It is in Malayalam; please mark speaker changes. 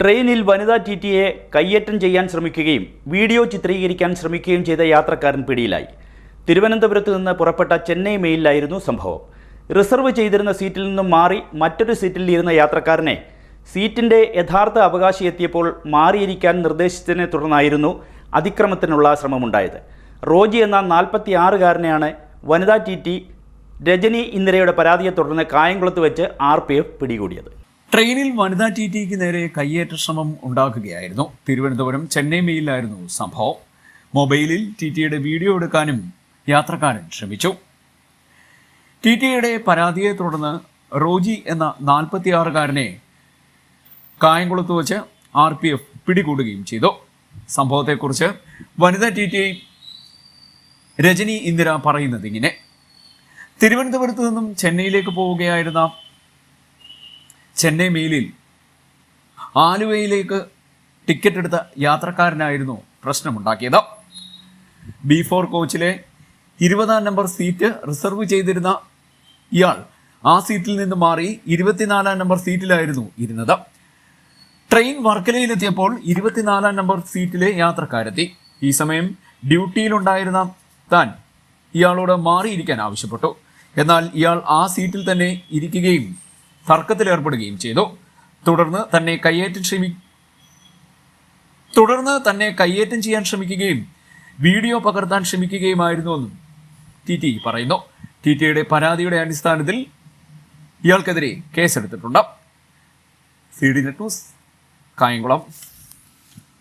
Speaker 1: ട്രെയിനിൽ വനിതാ ടി ടിയെ കയ്യേറ്റം ചെയ്യാൻ ശ്രമിക്കുകയും വീഡിയോ ചിത്രീകരിക്കാൻ ശ്രമിക്കുകയും ചെയ്ത യാത്രക്കാരൻ പിടിയിലായി. തിരുവനന്തപുരത്ത് നിന്ന് പുറപ്പെട്ട ചെന്നൈ മെയിലിലായിരുന്നു സംഭവം. റിസർവ് ചെയ്തിരുന്ന സീറ്റിൽ നിന്നും മാറി മറ്റൊരു സീറ്റിൽ ഇരുന്ന യാത്രക്കാരനെ സീറ്റിന്റെ യഥാർത്ഥ അവകാശി എത്തിയപ്പോൾ മാറിയിരിക്കാൻ നിർദ്ദേശിച്ചതിനെ തുടർന്നായിരുന്നു അതിക്രമത്തിനുള്ള ശ്രമമുണ്ടായത്. റോജി എന്ന നാൽപ്പത്തി ആറുകാരനെയാണ് വനിതാ ടി ടി രജനി ഇന്ദിരയുടെ പരാതിയെ തുടർന്ന് കായംകുളത്ത് വെച്ച് ആർ പി എഫ് പിടികൂടിയത്.
Speaker 2: ട്രെയിനിൽ വനിതാ ടി ടിക്ക് നേരെ കയ്യേറ്റ ശ്രമം ഉണ്ടാക്കുകയായിരുന്നു തിരുവനന്തപുരം ചെന്നൈ മെയിലായിരുന്നു സംഭവം. മൊബൈലിൽ ടി ടിയുടെ വീഡിയോ എടുക്കാനും യാത്രക്കാരൻ ശ്രമിച്ചു. ടി ടിയുടെ പരാതിയെ തുടർന്ന് റോജി എന്ന നാൽപ്പത്തിയാറുകാരനെ കായംകുളത്ത് വച്ച് ആർ പി എഫ് പിടികൂടുകയും ചെയ്തു. സംഭവത്തെക്കുറിച്ച് വനിതാ ടി ടി രജനി ഇന്ദിര പറയുന്നത് ഇങ്ങനെ. തിരുവനന്തപുരത്ത് നിന്നും ചെന്നൈയിലേക്ക് പോവുകയായിരുന്ന ചെന്നൈ മെയിലിൽ ആലുവയിലേക്ക് ടിക്കറ്റ് എടുത്ത യാത്രക്കാരനായിരുന്നു പ്രശ്നമുണ്ടാക്കിയത്. ബി ഫോർ കോച്ചിലെ ഇരുപതാം നമ്പർ സീറ്റ് റിസർവ് ചെയ്തിരുന്ന ഇയാൾ ആ സീറ്റിൽ നിന്ന് മാറി ഇരുപത്തിനാലാം നമ്പർ സീറ്റിലായിരുന്നു ഇരുന്നത്. ട്രെയിൻ വർക്കലയിലെത്തിയപ്പോൾ ഇരുപത്തിനാലാം നമ്പർ സീറ്റിലെ യാത്രക്കാരെത്തി. ഈ സമയം ഡ്യൂട്ടിയിലുണ്ടായിരുന്ന താൻ ഇയാളോട് മാറിയിരിക്കാൻ ആവശ്യപ്പെട്ടു. എന്നാൽ ഇയാൾ ആ സീറ്റിൽ തന്നെ ഇരിക്കുകയും തർക്കത്തിലേർപ്പെടുകയും ചെയ്തു. തുടർന്ന് തന്നെ കയ്യേറ്റം ശ്രമി തുടർന്ന് തന്നെ കയ്യേറ്റം ചെയ്യാൻ ശ്രമിക്കുകയും വീഡിയോ പകർത്താൻ ശ്രമിക്കുകയുമായിരുന്നുവെന്നും ടി ടി പറയുന്നു. ടി ടിയുടെ പരാതിയുടെ അടിസ്ഥാനത്തിൽ ഇയാൾക്കെതിരെ കേസെടുത്തിട്ടുണ്ട്. C D net news Kayamkulam.